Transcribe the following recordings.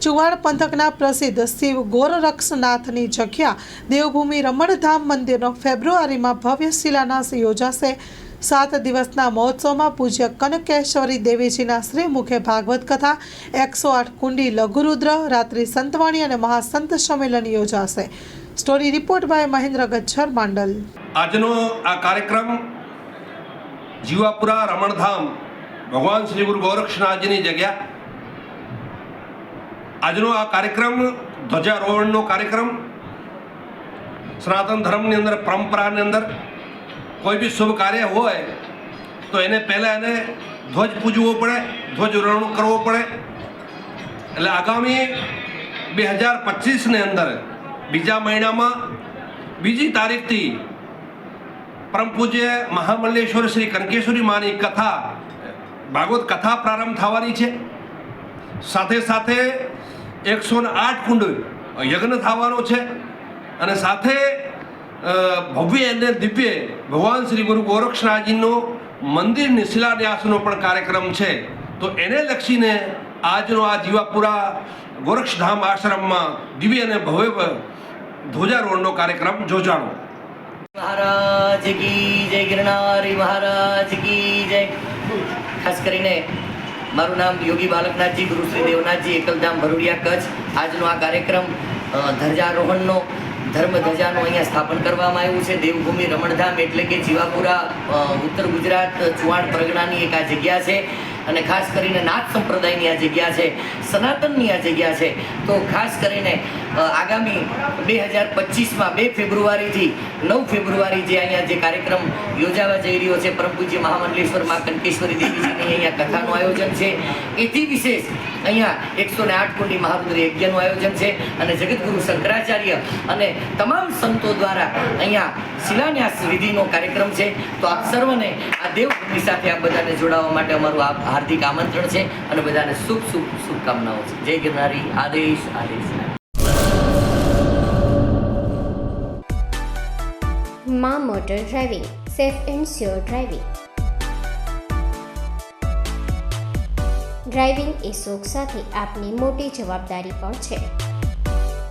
ચુવાડ પંથકના પ્રસિદ્ધ શિવ ગોરક્ષનાથની જગ્યા દેવભૂમિ રમણધામ મંદિરનો ફેબ્રુઆરીમાં ભવ્ય શિલાન્યાસ યોજાશે. સાત દિવસના મહોત્સવમાં પૂજ્ય કનકેશ્વરી દેવીજીના શ્રીમુખે ભાગવત કથા, એકસો આઠ કુંડી લઘુરુદ્ર, રાત્રિ સંતવાણી અને મહાસંત સંમેલન યોજાશે. Story report by Mahendra Gachchhar Mandal. આજનો આ કાર્યક્રમ જીવાપુરા રમણધામ ભગવાન શ્રી ગુરુ ગોરક્ષનાથજીની જગ્યા આજનો આ કાર્યક્રમ, ધ્વજારોહણનો કાર્યક્રમ, સનાતન ધર્મની અંદર, પરંપરાની અંદર કોઈ બી શુભ કાર્ય હોય, તો એને પહેલાં એને ધ્વજ પૂજવો પડે ધ્વજરોહણ કરવો પડે. એટલે આગામી બે હજાર પચીસની અંદર, બીજા મહિનામાં, બીજી તારીખથી પરમ પૂજ્ય મહામલ્લેશ્વર શ્રી કનકેશ્વરી માની કથા, ભાગવત કથા પ્રારંભ થવાની છે. સાથે સાથે એકસો ને આઠ કુંડ યજ્ઞ થવાનો છે. અને સાથે ભવ્ય અને દિવ્ય ભગવાન શ્રી ગુરુ ગોરક્ષનાથજીનો મંદિરની શિલાન્યાસનો પણ કાર્યક્રમ છે. તો એને લક્ષીને આજનો આ જીવાપુરા ગોરક્ષધામ આશ્રમમાં દિવ્ય અને ભવ્ય ધ્વજારોહણનો કાર્યક્રમ યોજાણો. મહારાજ કી જય ગિરનારી મહારાજ કી જય. ખાસ કરીને મારું નામ યોગી બાલકનાથજી ગુરુશ્રી દેવનાથજી, એકલધામ ભરૂડિયા કચ્છ. આજનો આ કાર્યક્રમ ધ્વજારોહણનો, ધર્મ ધજાનું અહીંયા સ્થાપન કરવામાં આવ્યું છે. દેવભૂમિ રમણધામ એટલે કે જીવાપુરા ઉત્તર ગુજરાત, ચુવાણ પરગણાની એક આ જગ્યા છે. અને ખાસ કરીને નાથ સંપ્રદાયની આ જગ્યા છે, સનાતનની આ જગ્યા છે, તો ખાસ કરીને આગામી બે હજાર પચીસમાં બે ફેબ્રુઆરીથી નવ ફેબ્રુઆરી જે અહીંયા જે કાર્યક્રમ યોજાવા જઈ રહ્યો છે પરમ પૂજ્ય મહામંડલેશ્વર મા કંકેશ્વરી દેવીજીની અહીંયા કથાનું આયોજન છે. એથી વિશેષ અહીંયા એકસો ને આઠ કુંડી મહારુદ્ર યજ્ઞનું આયોજન છે અને જગતગુરુ શંકરાચાર્ય અને તમામ સંતો દ્વારા અહીંયા શિલાન્યાસ વિધિનો કાર્યક્રમ છે. તો આપ સર્વને આ દેવભૂમિ સાથે આ બધાને જોડાવા માટે અમારું આ હાર્દિક આમંત્રણ છે અને બધાને શુભ શુભ શુભકામનાઓ છે. જય ગિરનારી, આદેશ આદેશ. માં motor driving, safe and sure driving. Driving એ શોખ સાથે આપની મોટી જવાબદારી પણ છે.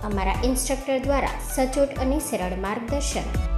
અમારા ઇન્સ્ટ્રક્ટર દ્વારા સચોટ અને સરળ માર્ગદર્શન.